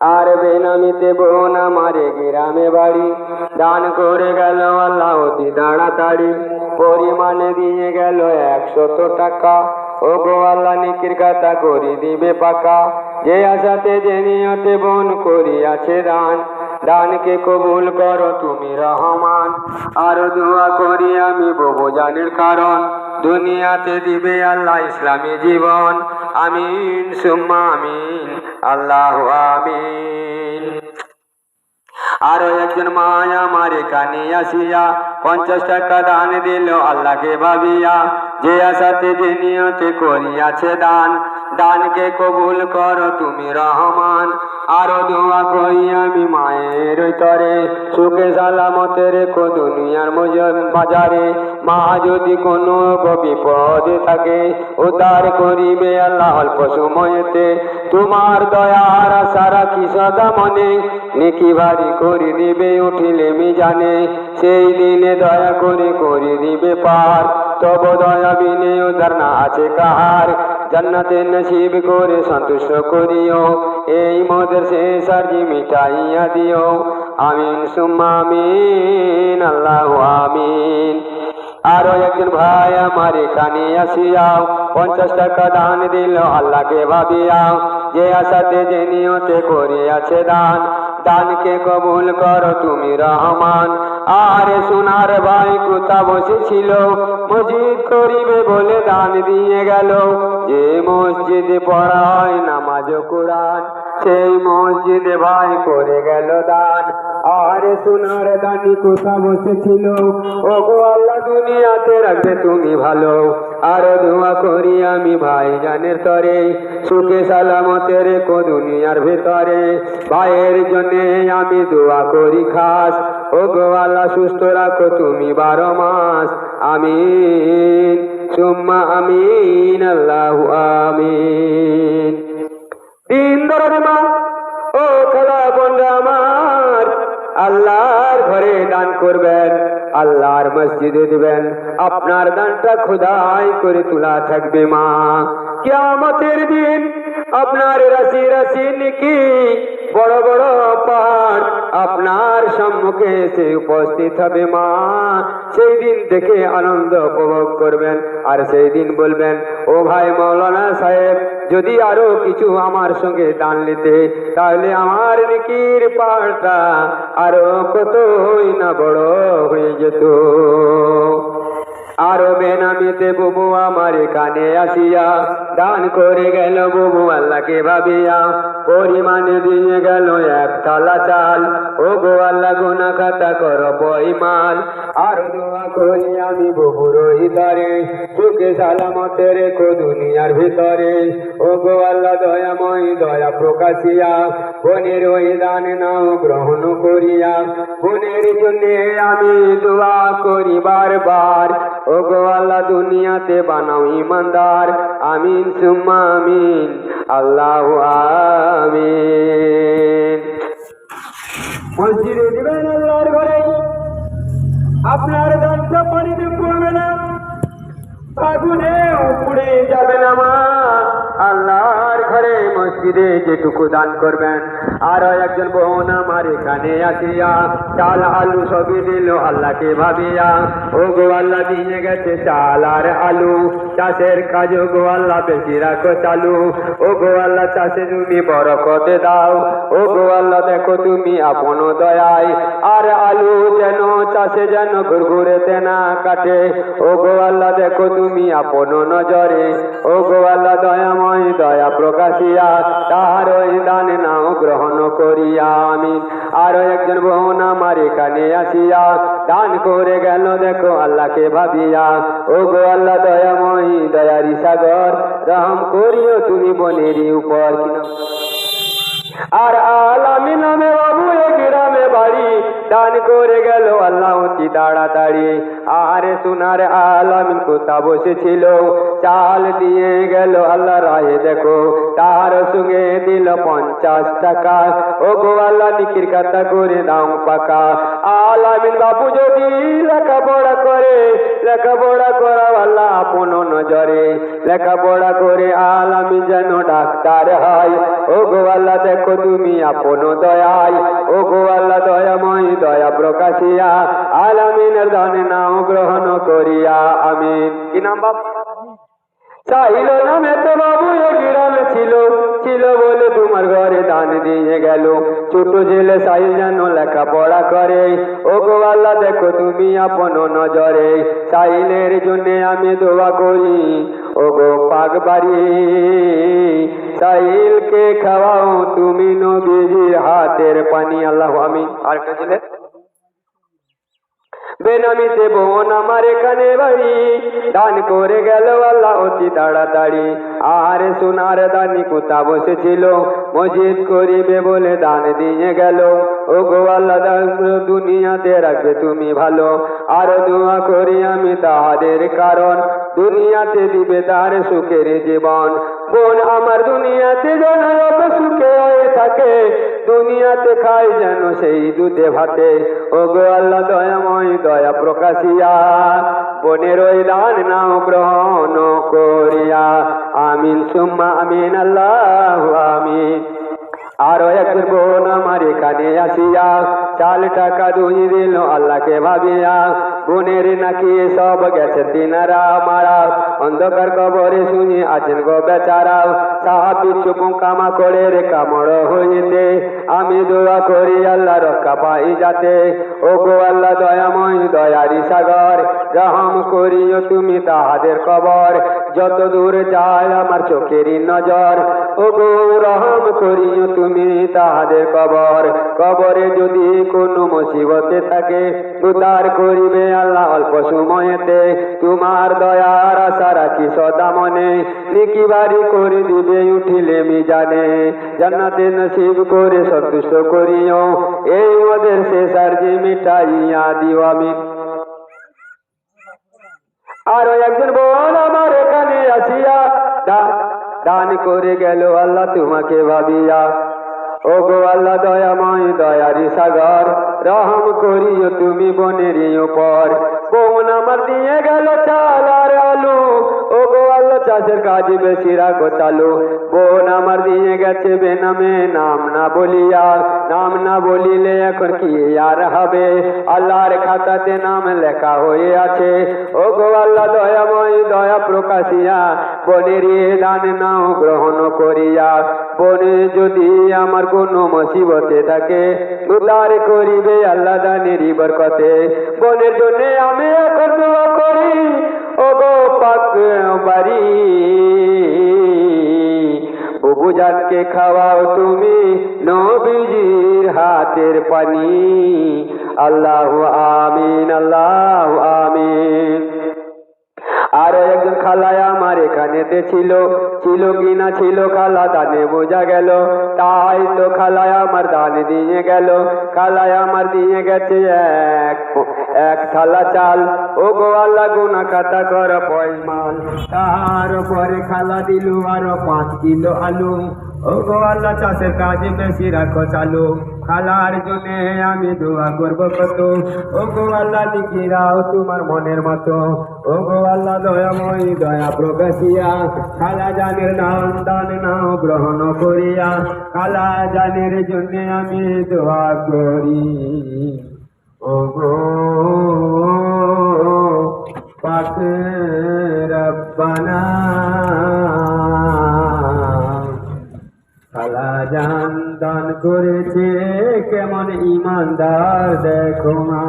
আর বেনামিতে বোন আমারে গ্রামে বাড়ি। দান করে গেল আল্লাহ অতি তাড়াতাড়ি পরিমাণে দিয়ে গেল একশত টাকা। ও গো আল্লাহ নিকির কাতা করি দিবে পাকা। যে আশাতে যে নিয়তে বোন করিয়াছে দান। দানকে কবুল করো তুমি রহমান। আরও দোয়া করি আমি ববু জানের কারণ। দুনিয়াতে দিবে আল্লাহ ইসলামী জীবন। আমিন, সুম্মা আমিন, আল্লাহ আমিন। আরও একজন মায়া আমার কানে আসিয়া পঞ্চাশ টাকা দান দিল, আল্লাহকে ভাবিয়া। যে আশাতে যে নিয়তে করিয়াছে দান দানকে কবুল কর তুমি রহমান। আরও দোয়া করি আমি মায়ের তরে সুখে সালামতে রেখো দুনিয়ার মজ- বাজারে। মা যদি কোনো বিপদে থাকে, উদ্ধার করিবে আল্লাহ অল্প সময়তে। তোমার দয়ার আশা রাখি সদা মনে। নেকি ভারি করে দিবে, উঠিলে মি জানে সেই দিনে দয়া করে করে দিবে পার তব দয়া বিনে উদ্ধার না আছে কাহার। জান্নাতে নসিব করে সন্তুষ্ট করিও। এই মদের শেষ আরজি মিটাইয়া দিও। আমিন, সুম্মা আমিন, আল্লাহ আমিন। আরও একজন ভাই আমার এখানে আসিয়াও পঞ্চাশ টাকা দান দিল, আল্লাহকে ভাবিয়াও যে আশাতে যে নিয়তে করিয়াছে দান। দানকে কবুল করো, তুমি রহমান। আরে সোনার ভাই কোথা বসেছিল। মসজিদ করিবে বলে দান দিয়ে গেল। যে মসজিদে পড়া হয় নামাজ কোরআন, সেই মসজিদে ভাই করে গেল দান। আরে সোনার দানি কোথা বসেছিল? ও গো আল্লাহ দুনিয়াতে রাখবে তুমি ভালো। আরও দোয়া করি আমি ভাই জানের তরে, সুখে সালামতে রেখো দুনিয়ার ভেতরে। ভাইয়ের জন্য আমি দোয়া করি খাস ও গো আল্লাহ সুস্থ রাখো তুমি বারো মাস, আমিন, সুম্মা আমিন, আল্লাহ আমিন। দিন ধরে মা, ও খেলা বন্ধু আমার, আল্লাহর ঘরে দান করবেন। আল্লাহর মসজিদে দিবেন। আপনার দানটা খোদাই করে তোলা থাকবে, মা। কিয়ামতের দিন আপনার রাশি রাশি নিকি বড় বড় পাহাড় আপনার সম্মুখে এসে উপস্থিত হবে, মা। সেই দিন দেখে আনন্দ উপভোগ করবেন। আর সেই দিন বলবেন, ও ভাই মৌলানা সাহেব যদি আরও কিছু আমার সঙ্গে দান নিতে, তাহলে আমার নিকির পাহাড়টা আরও কত হই না বড় হয়ে যেত। আরও বেনামিতে বুবু আমার কানে আসিয়া দান করে গেল বুবু আল্লাহকে ভাবিয়া। পরিমাণে দিয়ে গেল এক থালা চাল। ও গো আল্লাহ গুনা খাতা কর বইমাল আর দোয়া করি আমি বুবুর হৃদরে সুখে সালামতে রেখো দুনিয়ার ভিতরে। ও গো আল্লাহ, দয়াময় দয়া প্রকাশিয়া, বোনের ওই দান নাও গ্রহণ করিয়া। বোনের জন্য আমি দোয়া করি বারবার। ও গো আল্লাহ, দুনিয়াতে বানাও ইমানদার। আমিন, সুম্মা আমিন। আল্লাহ আমিন। মসজিদে দিবেন আল্লাহর ঘরে। আপনার দানটা পানিতে পড়বে না। আগুনে উপরে যাবে না মা মসজিদে যেটুকু দান করবেন। আর একজন বোন আমার এখানে আসিয়া, চাল আলু সবই দিল আল্লাহকে ভাবিয়া। ও গো আল্লাহ দিয়ে গেছে চাল আর আলু, চাষের কাজ গো আল্লাহ বেশি রাখো চালু। ও গো আল্লাহ চাষে তুমি বরকতে দাও। ও গো আল্লাহ দেখো তুমি আপন দয়ায়। আর আলু যেন চাষে যেন ঘুরঘুরেতে না কাটে। ও গো আল্লাহ দেখো তুমি আপন নজরে। ও দয়া প্রকাশিয়া তাহার ওই দান নাও গ্রহণ করিয়া আমি। আরও একজন বোন আমার এখানে আসিয়া, দান করে গেল, দেখো আল্লাহকে ভাবিয়া। ও গো আল্লাহ দয়াময়, দয়ারি সাগর, রহম করিও তুমি বনেরই উপর। আর আলামি বাবু এ বাড়ি দান করে গেল আল্লাহ অতি তাড়াতাড়ি। আরে সোনার আলামিন কোথা বসেছিল? চাল দিয়ে গেল আল্লাহ রায়ে, দেখো, তার সঙ্গে দিল পঞ্চাশ টাকা। ও গো আল্লাহ নিকির কাতা করে দাম পাকা। আলামিন বাবু যদি লেখাপড়া করে, লেখাপড়া করা আল্লাহ আপন নজরে। লেখাপড়া করে আল আমি যেন ডাক্তার হয়। ও গো আল্লাহ দেখো তুমি আপন দয়ায় ও গো আল্লাহ দয়া প্রকাশিয়া, আলামিনের দানে নাও গ্রহণ করিয়া, আমিন। কি নাম বাপ? চাইল নামে তো বাবু গ্রামে ছিল ছিল বলে তোমার ঘরে দান দিয়ে গেল। ছোট ছেলে সাইল যেন লেখাপড়া করে। ও গো আল্লাহ, দেখো তুমি আপন নজরে সাইলের জন্য আমি দোয়া করি। ও গো পাক বাড়ি সাইলকে খাওয়াও তুমি নবীজির হাতের পানি। আল্লাহ আমি আর কে ছিলে বেনামিতে বোন আমার এখানে বাড়ি। দান করে গেল আল্লাহ অতি তাড়াতাড়ি। আর সোনার দানি কোথা বসেছিল, মসজিদ করিবে বলে দান দিয়ে গেল। ও গো আল্লাহ, দান দুনিয়াতে রাখবে তুমি ভালো। আর দোয়া করি আমি তাহাদের কারণ। দুনিয়াতে দিবে তার সুখের জীবন। বোন, আমার দুনিয়াতে যেন সুখে হয়ে থাকে। দুনিয়াতে খাই যেন সেই দুধে ভাতে। ও গো আল্লাহ দয়াময়, দয়া প্রকাশিয়া। বোনের ওই দান নাও গ্রহণ করিয়া। আমিন, সুম্মা আমিন, আল্লাহ আমিন। আরও একজন বোন আমার এখানে আসিয়া, চাল টাকা দুই দিল আল্লাহকে ভাবিয়া। বোনের নাকি সব গেছে তিনারা মারা। অন্ধকার কবরে শুনি আছেন গো বেচারা। সাহা পিছু কামা করে রে কামড় হইতে। আমি দোয়া করি আল্লাহ রক্ষা পাই যাতে। ও গো আল্লাহ দয়াময় দয়ারি সাগর, রহম করিও তুমি তাহাদের কবর। যত দূর যায় আমার চোখেরই নজর। ও গো রহম করিও তুমি তাহাদের কবর। কবরে যদি মুসিবতে থাকে, উদ্ধার করিবে আল্লাহ অল্প সময়তে। তোমার দয়ার আশা রাখি সদা মনে, নিকি বাড়ি করে দিবে, উঠিলে মিজানে। জান্নাতে নসিব করে সন্তুষ্ট করিও, এই ওদের শেষ আর যে মিটাইয়া দিও আমি। আরও একজন বোন আমার এখানে আসিয়া দান করে গেল আল্লাহ তোমাকে ভাবিয়া। ও গো আল্লাহ দয়াময় দয়ারি সাগর, রহম করিও তুমি বনেরই উপর। বোন আমার দিয়ে গেল চাল আর আলু। ও গো আল্লাহ চাষের কাজ বেশি রাখো চালু। বোন আমার দিয়ে গেছে বেনামে, নাম না বলিয়া, নাম না বলিলে এখন কি আর হবে? আল্লাহর খাতাতে নাম লেখা হয়ে আছে। ও গো আল্লাহ দয়াময় দয়া প্রকাশিয়া বনের দান নাও গ্রহণ করিয়া। বনে যদি আমার কোনো মুসিবতে থাকে, উদ্ধার করিবে আল্লাহ দানের বরকতে। বনের জন্য আমি এখন করি ও গো পাক বাড়ি। বুবু জানকে খাওয়াও তুমি নবীজির হাতের পানি। আল্লাহ আমিন আল্লাহ আমিন। আর একজন খালায় আমার এখানেতে ছিল ছিল কি না ছিল খালা দানে বোঝা গেল। তাই তো খালায় আমার দান দিয়ে গেল। খালায় আমার দিয়ে গেছে এক এক থালা চাল। ও গো আল্লাহ গুনা খাতা কর পয়মাল তার পরে খালা দিল আরও পাঁচ কিলো আলু। ও গো চাষের কাজে বেশি রাখো চালু। খালার জন্যে আমি দোয়া করব কত। ও গো আল্লাহ লিখি রাও তোমার মনের মতো। ও গো আল্লাহ দয়াময়, দয়া প্রকাশিয়া। খালা জানের নাম দান নাও, গ্রহণ করিয়া খালা জানের জন্য আমি দোয়া করি। ও গো পাক রব্বানা খালা জান দান করেছে, কেমন ইমানদার দেখো মা।